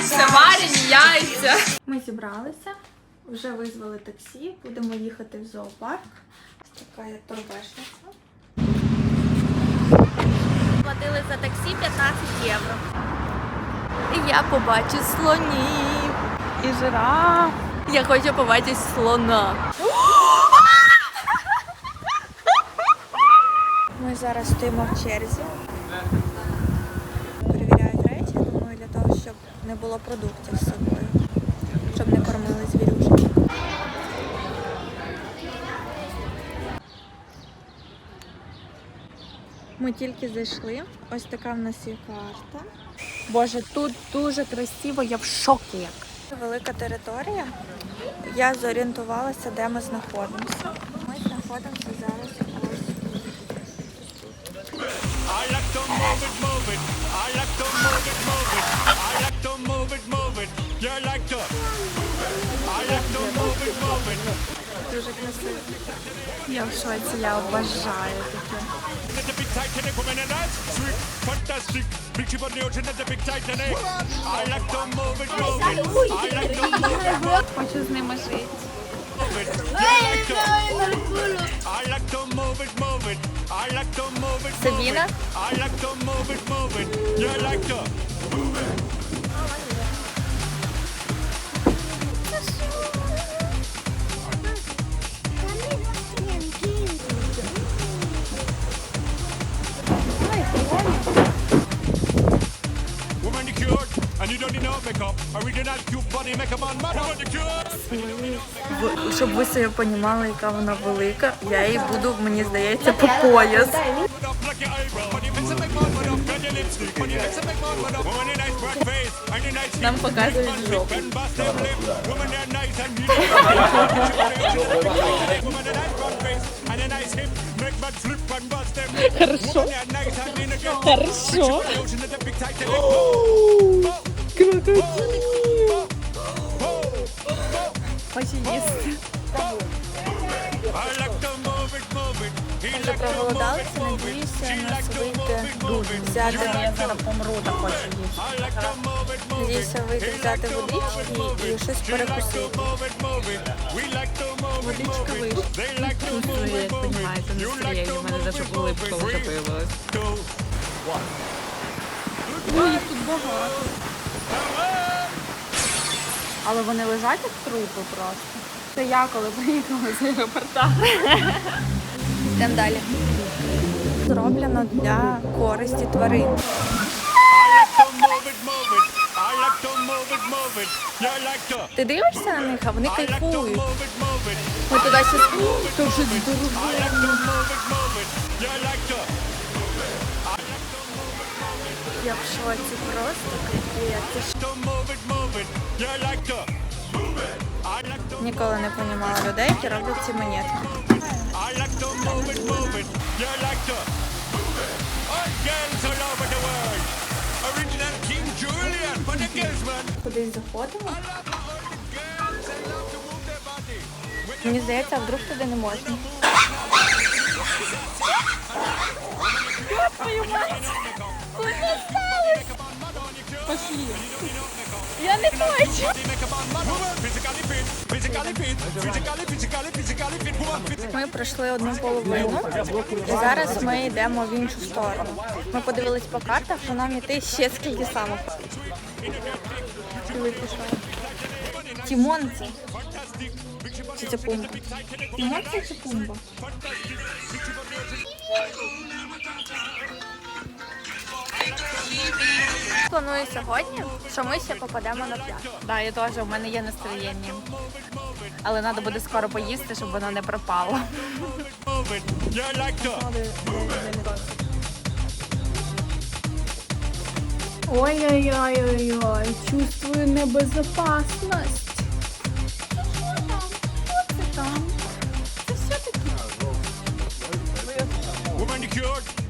бачите, варені яйця. Ми зібралися, вже визвали таксі, будемо їхати в зоопарк. Така є торбешниця. Платили за таксі 15 євро. І я побачу слонів і жираф. Я хочу побачити слона. Ми зараз стоїмо в черзі. Не було продуктів з собою, щоб не кормили звірюшки. Ми тільки зайшли. Ось така в нас є карта. Боже, тут дуже красиво, я в шокі. Велика територія. Я зорієнтувалася, де ми знаходимося. Ми знаходимося зараз Дуже красиво. Я в шоці, я обожаю таке. Let the big Titanic woman Щоб ви собі розуміли, яка вона велика, я їй буду, мені здається, по пояс. Нам показують жопу. Хорошо. Хорошо. Titanic. Хочу їсти. Move Вже it. надіюся, нас it. взяти, Я зараз вийти їх тут багато. Але вони лежать як трупи просто. Це я коли приїхала з аеропорта. Йдемо далі. Зроблено для користі тварин. Ти дивишся на них, а вони кайфують. Ми туди щось To move it. Я в шоці просто капець. Ніколи не понімала людей, які роблять ці монетки. Кудись заходимо. Мені здається, а вдруг туди не можна. Я не хочу. Ми пройшли одну половину, і зараз ми йдемо в іншу сторону. Ми подивились по картах, що нам іти ще скільки саме. Тімон це. Чи це пумба? Тімон це чи пумба? Планую сьогодні, що ми ще попадемо на пляж. Да, я теж, у мене є настроєння. Але треба буде скоро поїсти, щоб воно не пропало. Ой-ой-ой-ой-ой, чувствую небезопасність. Woman, you cured,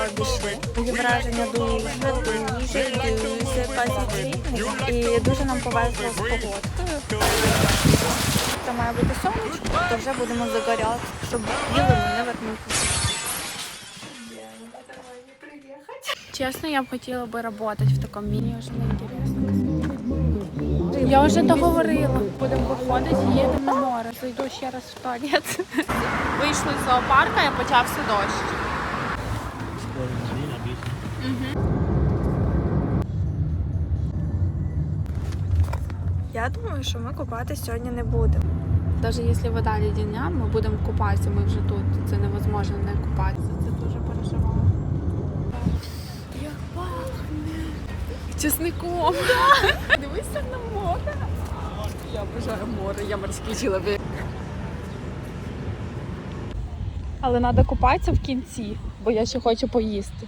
it. Мої враження дуже, дуже, дуже позитивні. І дуже нам повезло з погодкою. Це має бути сонечко, то вже будемо загоряти, щоб білими не вернутися. Чесно, я б хотіла би працювати в такому мені вже не інтересно. Я вже договорила. Будемо виходити, їдемо на море. Зайду ще раз в туалет. Вийшли з зоопарка і почався дощ. Я думаю, що ми купатись сьогодні не будемо. Навіть якщо вода ледяна, ми будемо купатися, ми вже тут. Це невозможно не купатися. Це дуже переживало. Як пахне! Чесником. Дивися на море. Я бажаю море, я морський чоловік. Але треба купатися в кінці, бо я ще хочу поїсти.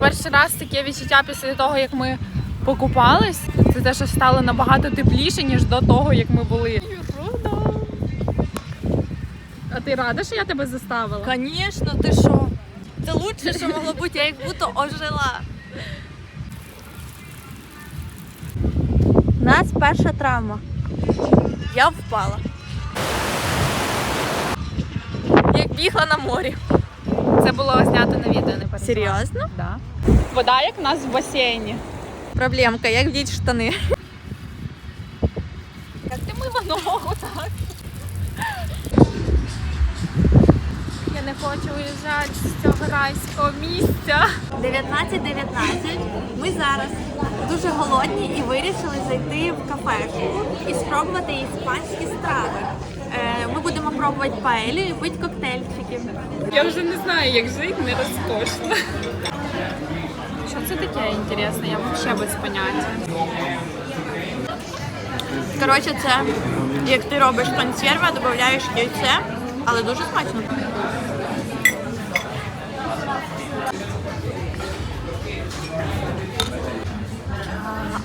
Перший раз таке відчуття після того, як ми покупались, це те, що стало набагато тепліше, ніж до того, як ми були. А ти рада, що я тебе заставила? Звісно, ти що? Це лучше, що могло бути, я як будто ожила. У нас перша травма. Я впала. Як бігла на морі. Це було знято на відео, не переживай. Серйозно? Да. Вода як у нас в басейні. Проблемка, як вдіть штани. Як ти мила ногу так? Я не хочу уїжджати з цього райського місця. 19.19. Ми зараз дуже голодні і вирішили зайти в кафешку і спробувати іспанські страви. Пробувати паелю і пити коктейльчики. Я вже не знаю, як жити не розкошно. Що це таке інтересне? Я взагалі без поняття. Коротше, це як ти робиш консерви, додаєш яйце, але дуже смачно.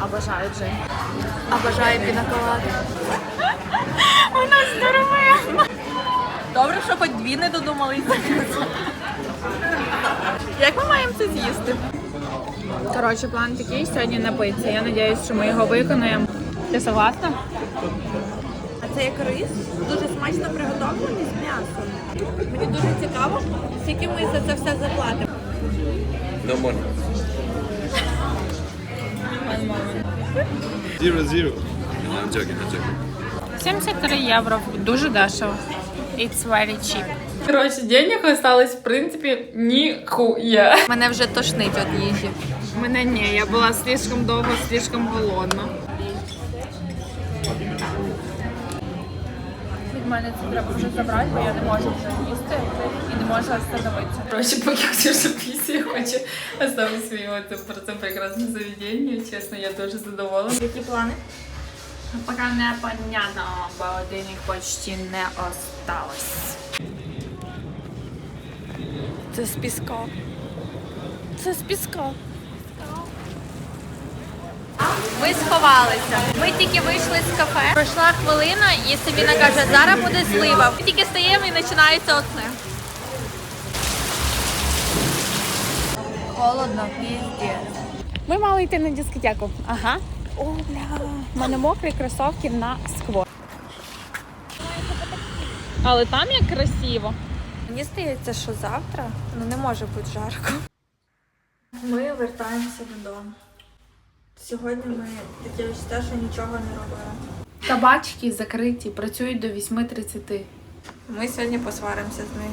Обожаю Джей. Обожаю пінаколади. Вона здорова. Добре, що хоч дві не додумалися. Як ми маємо це з'їсти? Коротше, план такий сьогодні напитися. Я сподіваюся, що ми його виконаємо. Ти согласна? А це як рис, дуже смачно приготовлений з м'ясом. Мені дуже цікаво, скільки ми за це все заплатимо. No money. Zero zero. No, I'm joking, I'm joking. 73 євро. Дуже дешево. It's very cheap. Коротше, денег осталось, в принципі, ніхуя. Мене вже тошнить від їжі. Мене ні, я була слишком довго, слишком голодна. Від мене це треба вже забрати, бо я не можу вже їсти і не можу остановитися. Коротше, поки Ксюша після хоче оставити свій отзыв про це прекрасне заведення. Чесно, я дуже задоволена. Які плани? Поки не понятно, бо денег почти не осталось. Це з піска. Це з піска. Ми сховалися. Ми тільки вийшли з кафе. Пройшла хвилина і Сабіна каже, зараз буде злива. Ми тільки стаємо і починається оце. Холодно, піздець. Ми мали йти на дискотеку. Ага. О, бля. У мене мокрі кросовки на скво. Але там як красиво. Мені здається, що завтра ну не може бути жарко. Ми вертаємося додому. Сьогодні ми таке відчуття, що нічого не робили. Табачки закриті, працюють до 8.30. Ми сьогодні посваримося з нею.